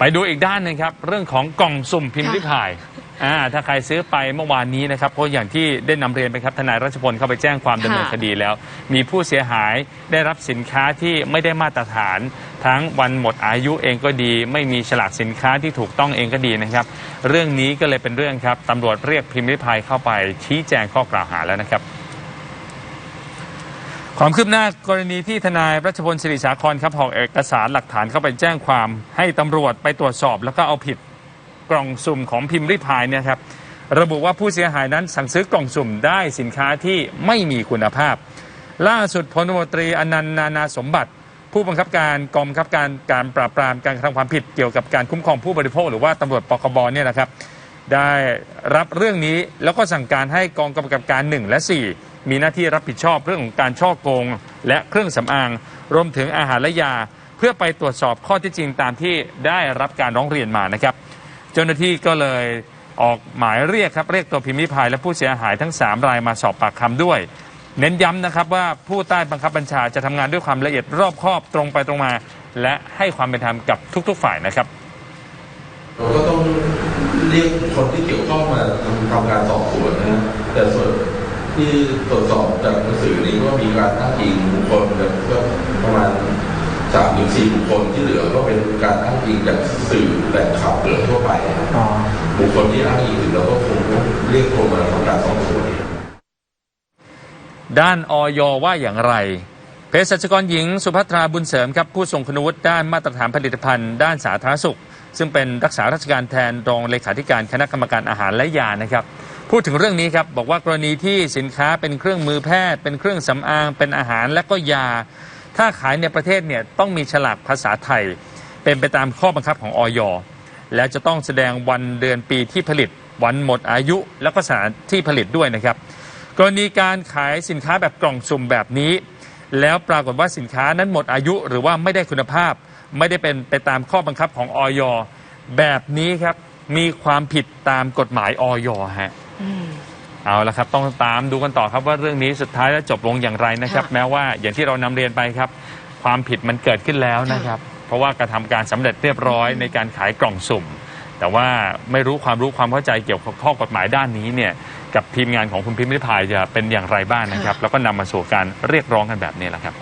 ไปดูอีกด้านหนึงครับ เรื่องของกล่องสุ่มพิมพ์ริพายอ่าถ้าใครซื้อไปเมื่อวานนี้นะครับเพราะอย่างที่ได้นำเรียนไปครับทนายรัชพลเข้าไปแจ้งความดำเนินค่ะ คดีแล้ว มีผู้เสียหายได้รับสินค้าที่ไม่ได้มาตรฐาน ทั้งวันหมดอายุเองก็ดี ไม่มีฉลากสินค้าที่ถูกต้องเองก็ดีนะครับ เรื่องนี้ก็เลยเป็นเรื่องครับตำรวจเรียกพิมพ์ริพายเข้าไปชี้แจงข้อกล่าวหาแล้วนะครับ ความคืบหน้ากรณีที่ทนายรัชพลศิริสาครครับหอบเอกสารหลักฐานเข้าไปแจ้งความ ให้ตำรวจไปตรวจสอบ แล้วก็เอาผิดกล่องสุ่มของพิมพ์ริพายเนี่ยครับระบุว่าผู้เสียหายนั้นสั่งซื้อกล่องสุ่มได้สินค้าที่ไม่มีคุณภาพ ล่าสุดพลตรตรีอนันต์นานาสมบัติ ผู้บังคับการกองบังคับการการปราบปรามการกระทำความผิดเกี่ยวกับการคุ้มครองผู้บริโภค หรือว่าตำรวจปคบเนี่ยนะครับได้รับเรื่องนี้แล้วก็สั่งการให้กองกำกับการ 1 และ 4 มีหน้าที่รับผิดชอบเรื่องของการช่อโกง และเครื่องสำอาง รวมถึงอาหารและยา เพื่อไปตรวจสอบข้อที่จริงตามที่ได้รับการร้องเรียนมานะครับ เจ้าหน้าที่ก็เลยออกหมายเรียกครับเรียกตัวพิมพ์ริพายและผู้เสียหายทั้ง 3 รายมาสอบปากคำด้วย เน้นย้ำนะครับว่าผู้ใต้บังคับบัญชาจะทำงานด้วยความละเอียดรอบคอบตรงไปตรงมา และให้ความเป็นธรรมกับทุก ๆ ฝ่ายนะครับเราก็ต้องเรียกคนที่เกี่ยวข้องมาทำการสอบสวนนะฮะแต่ส่วน ที่ตรวจสอบจากหนังสือนี้ก็มีการอ้างอิงบุคคลแบบก็ประมาณสามถึงสี่บุคคลที่เหลือก็เป็นการอ้างอิงจากสื่อแหล่งข่าวเปลือกทั่วไปนะบุคคลที่อ้างอิงถึงเราก็คงต้องเรียกตัวมาทำการสอบสวนด้านออยว่าอย่างไรเภสัชกรหญิงสุภัทราบุญเสริมครับผู้ทรงคุณวุฒิด้านมาตรฐานผลิตภัณฑ์ ด้านสาธารณสุข ซึ่งเป็นรักษาราชการแทนรองเลขาธิการคณะกรรมการอาหารและยานะครับ พูดถึงเรื่องนี้ครับบอกว่ากรณีที่สินค้าเป็นเครื่องมือแพทย์ เป็นเครื่องสำอางเป็นอาหารและก็ยา ถ้าขายในประเทศเนี่ยต้องมีฉลากภาษาไทย เป็นไปตามข้อบังคับของออยและจะต้องแสดงวันเดือนปีที่ผลิต วันหมดอายุ แล้วก็สถานที่ผลิตด้วยนะครับ กรณีการขายสินค้าแบบกล่องสุ่มแบบนี้ แล้วปรากฏว่าสินค้านั้นหมดอายุ หรือว่าไม่ได้คุณภาพ ไม่ได้เป็นไปตามข้อบังคับของออยแบบนี้ครับมีความผิดตามกฎหมายออยฮะ เอาละครับ ต้องตามดูกันต่อครับว่าเรื่องนี้สุดท้ายแล้วจบลงอย่างไรนะครับ ค่ะ แม้ว่าอย่างที่เรานำเรียนไปครับ ความผิดมันเกิดขึ้นแล้วนะครับ เพราะว่ากระทำการสำเร็จเรียบร้อยในการขายกล่องสุ่ม แต่ว่าไม่รู้ความรู้ความเข้าใจเกี่ยวกับข้อกฎหมายด้านนี้เนี่ยกับทีมงานของคุณพิมพ์ริพายจะเป็นอย่างไรบ้างนะครับ แล้วก็นำมาสู่การเรียกร้องกันแบบนี้แหละครับ